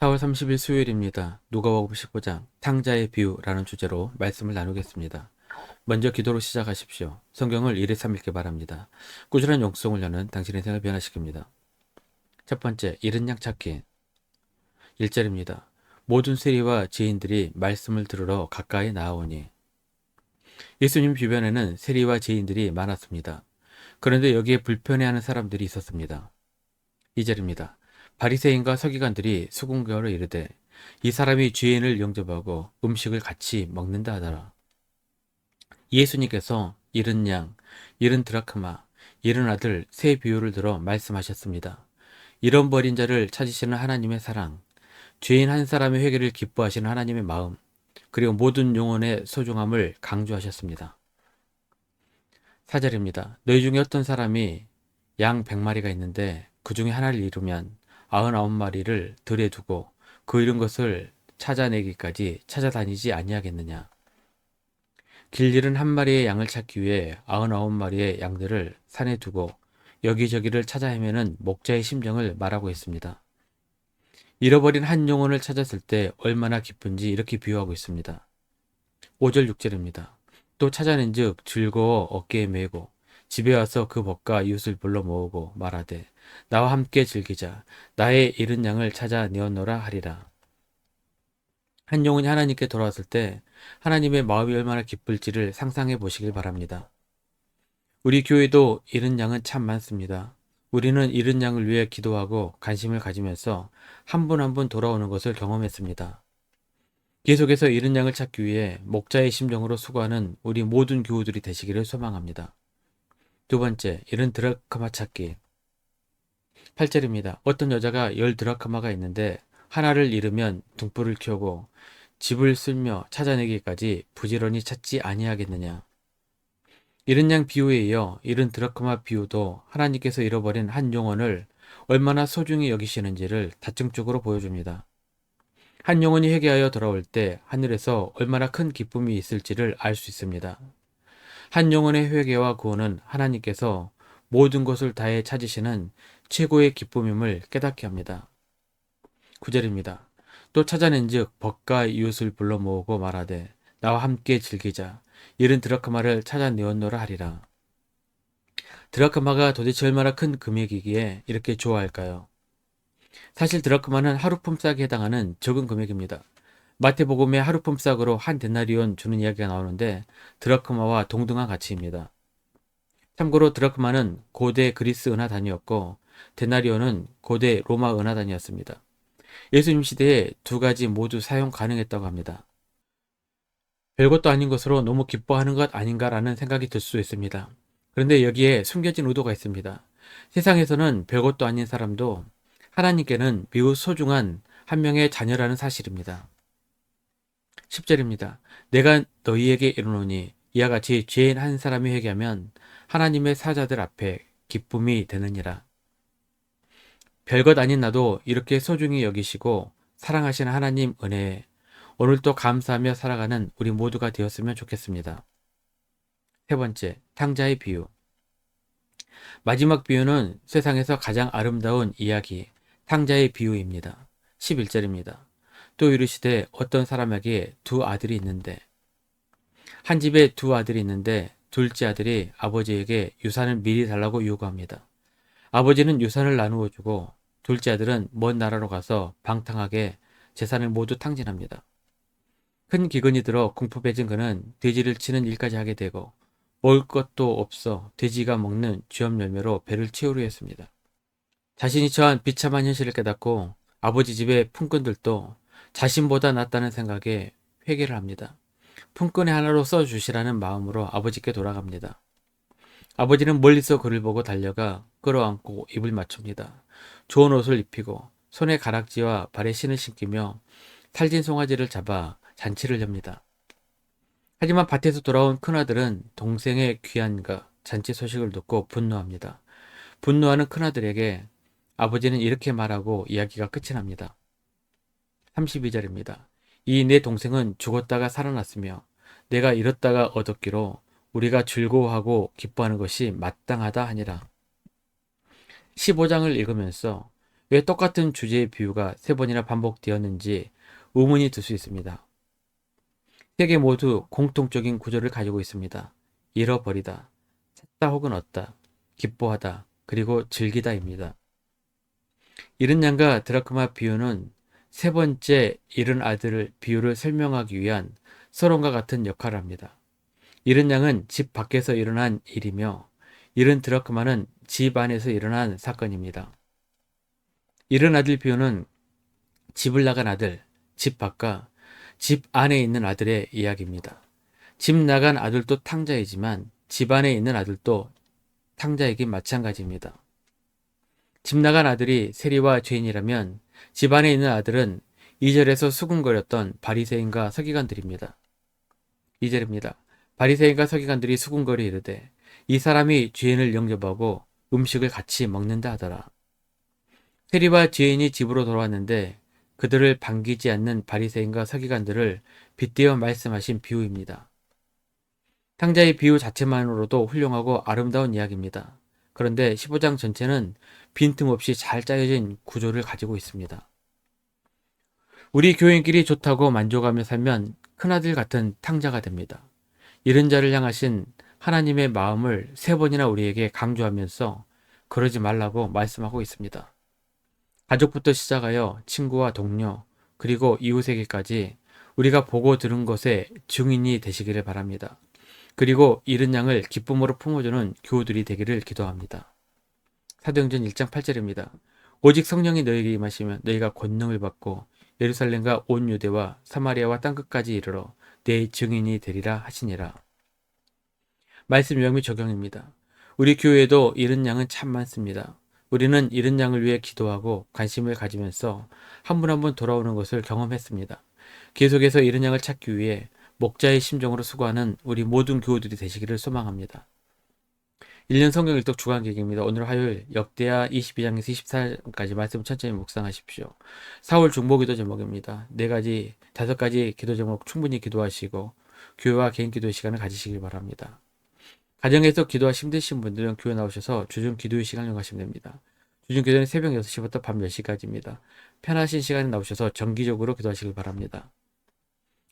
4월 30일 수요일입니다. 누가복음 19장 탕자의 비유라는 주제로 말씀을 나누겠습니다. 먼저 기도로 시작하십시오. 성경을 1회 3읽기 바랍니다. 꾸준한 용성을 여는 당신의 생을 변화시킵니다. 첫 번째, 이른 양 찾기. 1절입니다. 모든 세리와 지인들이 말씀을 들으러 가까이 나아오니 예수님 주변에는 세리와 지인들이 많았습니다. 그런데 여기에 불편해하는 사람들이 있었습니다. 2절입니다. 바리새인과 서기관들이 수군교를 이르되 이 사람이 죄인을 영접하고 음식을 같이 먹는다 하더라. 예수님께서 이른 양, 이른 드라크마, 이른 아들 세 비유를 들어 말씀하셨습니다. 이런 버린 자를 찾으시는 하나님의 사랑, 죄인 한 사람의 회개를 기뻐하시는 하나님의 마음, 그리고 모든 영혼의 소중함을 강조하셨습니다. 사절입니다. 너희 중에 어떤 사람이 양 100마리가 있는데 그 중에 하나를 잃으면 99마리를 들에 두고 그 잃은 것을 찾아내기까지 찾아다니지 아니하겠느냐. 길 잃은 한 마리의 양을 찾기 위해 99마리의 양들을 산에 두고 여기저기를 찾아 헤매는 목자의 심정을 말하고 있습니다. 잃어버린 한 영혼을 찾았을 때 얼마나 기쁜지 이렇게 비유하고 있습니다. 5절 6절입니다. 또 찾아낸 즉 즐거워 어깨에 메고 집에 와서 그 벗과 이웃을 불러 모으고 말하되 나와 함께 즐기자 나의 잃은 양을 찾아 내었노라 하리라. 한 영혼이 하나님께 돌아왔을 때 하나님의 마음이 얼마나 기쁠지를 상상해 보시길 바랍니다. 우리 교회도 잃은 양은 참 많습니다. 우리는 잃은 양을 위해 기도하고 관심을 가지면서 한 분 한 분 돌아오는 것을 경험했습니다. 계속해서 잃은 양을 찾기 위해 목자의 심정으로 수고하는 우리 모든 교우들이 되시기를 소망합니다. 두 번째, 잃은 드라크마 찾기. 8절입니다. 어떤 여자가 열 드라크마가 있는데 하나를 잃으면 등불을 켜고 집을 쓸며 찾아내기까지 부지런히 찾지 아니하겠느냐. 잃은 양 비유에 이어 잃은 드라크마 비유도 하나님께서 잃어버린 한 영혼을 얼마나 소중히 여기시는지를 다층적으로 보여줍니다. 한 영혼이 회개하여 돌아올 때 하늘에서 얼마나 큰 기쁨이 있을지를 알 수 있습니다. 한 영혼의 회개와 구원은 하나님께서 모든 것을 다해 찾으시는 최고의 기쁨임을 깨닫게 합니다. 9절입니다. 또 찾아낸 즉 벗과 이웃을 불러 모으고 말하되 나와 함께 즐기자 이른 드라크마를 찾아내었노라 하리라. 드라크마가 도대체 얼마나 큰 금액이기에 이렇게 좋아할까요? 사실 드라크마는 하루품 싹에 해당하는 적은 금액입니다. 마태복음의 하루품 싹으로 한 데나리온 주는 이야기가 나오는데 드라크마와 동등한 가치입니다. 참고로 드라크마는 고대 그리스 은하 단위였고 데나리온은 고대 로마 은하 단위였습니다. 예수님 시대에 두 가지 모두 사용 가능했다고 합니다. 별것도 아닌 것으로 너무 기뻐하는 것 아닌가라는 생각이 들 수 있습니다. 그런데 여기에 숨겨진 의도가 있습니다. 세상에서는 별것도 아닌 사람도 하나님께는 매우 소중한 한 명의 자녀라는 사실입니다. 10절입니다. 내가 너희에게 이르노니 이와 같이 죄인 한 사람이 회개하면 하나님의 사자들 앞에 기쁨이 되느니라. 별것 아닌 나도 이렇게 소중히 여기시고 사랑하시는 하나님 은혜에 오늘도 감사하며 살아가는 우리 모두가 되었으면 좋겠습니다. 세 번째, 탕자의 비유. 마지막 비유는 세상에서 가장 아름다운 이야기, 탕자의 비유입니다. 11절입니다. 또 이르시되 어떤 사람에게 두 아들이 있는데 한 집에 두 아들이 있는데 둘째 아들이 아버지에게 유산을 미리 달라고 요구합니다. 아버지는 유산을 나누어 주고 둘째 아들은 먼 나라로 가서 방탕하게 재산을 모두 탕진합니다. 큰 기근이 들어 궁핍해진 그는 돼지를 치는 일까지 하게 되고 먹을 것도 없어 돼지가 먹는 쥐염 열매로 배를 채우려 했습니다. 자신이 처한 비참한 현실을 깨닫고 아버지 집의 품꾼들도 자신보다 낫다는 생각에 회개를 합니다. 품꾼의 하나로 써주시라는 마음으로 아버지께 돌아갑니다. 아버지는 멀리서 그를 보고 달려가 끌어안고 입을 맞춥니다. 좋은 옷을 입히고 손에 가락지와 발에 신을 신기며 탈진 송아지를 잡아 잔치를 엽니다. 하지만 밭에서 돌아온 큰아들은 동생의 귀한가 잔치 소식을 듣고 분노합니다. 분노하는 큰아들에게 아버지는 이렇게 말하고 이야기가 끝이 납니다. 32절입니다. 이 내 동생은 죽었다가 살아났으며 내가 잃었다가 얻었기로 우리가 즐거워하고 기뻐하는 것이 마땅하다 하니라. 15장을 읽으면서 왜 똑같은 주제의 비유가 세 번이나 반복되었는지 의문이 들 수 있습니다. 세 개 모두 공통적인 구조를 가지고 있습니다. 잃어버리다, 찾다 혹은 얻다, 기뻐하다, 그리고 즐기다입니다. 잃은 양과 드라크마 비유는 세 번째 잃은 아들을 비유를 설명하기 위한 서론과 같은 역할을 합니다. 잃은 양은 집 밖에서 일어난 일이며 잃은 드라크마는 집 안에서 일어난 사건입니다. 잃은 아들 비유는 집을 나간 아들, 집 밖과 집 안에 있는 아들의 이야기입니다. 집 나간 아들도 탕자이지만 집 안에 있는 아들도 탕자이긴 마찬가지입니다. 집 나간 아들이 세리와 죄인이라면 집 안에 있는 아들은 2절에서 수군거렸던 바리새인과 서기관들입니다. 2절입니다. 바리새인과 서기관들이 수군거리 이르되 이 사람이 죄인을 영접하고 음식을 같이 먹는다 하더라. 세리와 죄인이 집으로 돌아왔는데 그들을 반기지 않는 바리새인과 서기관들을 빗대어 말씀하신 비유입니다. 탕자의 비유 자체만으로도 훌륭하고 아름다운 이야기입니다. 그런데 15장 전체는 빈틈없이 잘 짜여진 구조를 가지고 있습니다. 우리 교인끼리 좋다고 만족하며 살면 큰아들 같은 탕자가 됩니다. 이런 자를 향하신 하나님의 마음을 세 번이나 우리에게 강조하면서 그러지 말라고 말씀하고 있습니다. 가족부터 시작하여 친구와 동료, 그리고 이웃에게까지 우리가 보고 들은 것의 증인이 되시기를 바랍니다. 그리고 잃은 양을 기쁨으로 품어주는 교우들이 되기를 기도합니다. 사도행전 1장 8절입니다. 오직 성령이 너에게 임하시면 너희가 권능을 받고 예루살렘과 온 유대와 사마리아와 땅끝까지 이르러 내 증인이 되리라 하시니라. 말씀 요약 및 적용입니다. 우리 교회에도 잃은 양은 참 많습니다. 우리는 잃은 양을 위해 기도하고 관심을 가지면서 한 분 한 분 돌아오는 것을 경험했습니다. 계속해서 잃은 양을 찾기 위해 목자의 심정으로 수고하는 우리 모든 교우들이 되시기를 소망합니다. 1년 성경 일독 주간 계획입니다. 오늘 화요일 역대하 22장에서 24장까지 말씀 천천히 묵상하십시오. 4월 중보 기도 제목입니다. 네 가지, 다섯 가지 기도 제목 충분히 기도하시고 교회와 개인 기도 시간을 가지시길 바랍니다. 가정에서 기도가 힘드신 분들은 교회 나오셔서 주중 기도의 시간을 가시면 됩니다. 주중 기도는 새벽 6시부터 밤 10시까지입니다. 편하신 시간에 나오셔서 정기적으로 기도하시길 바랍니다.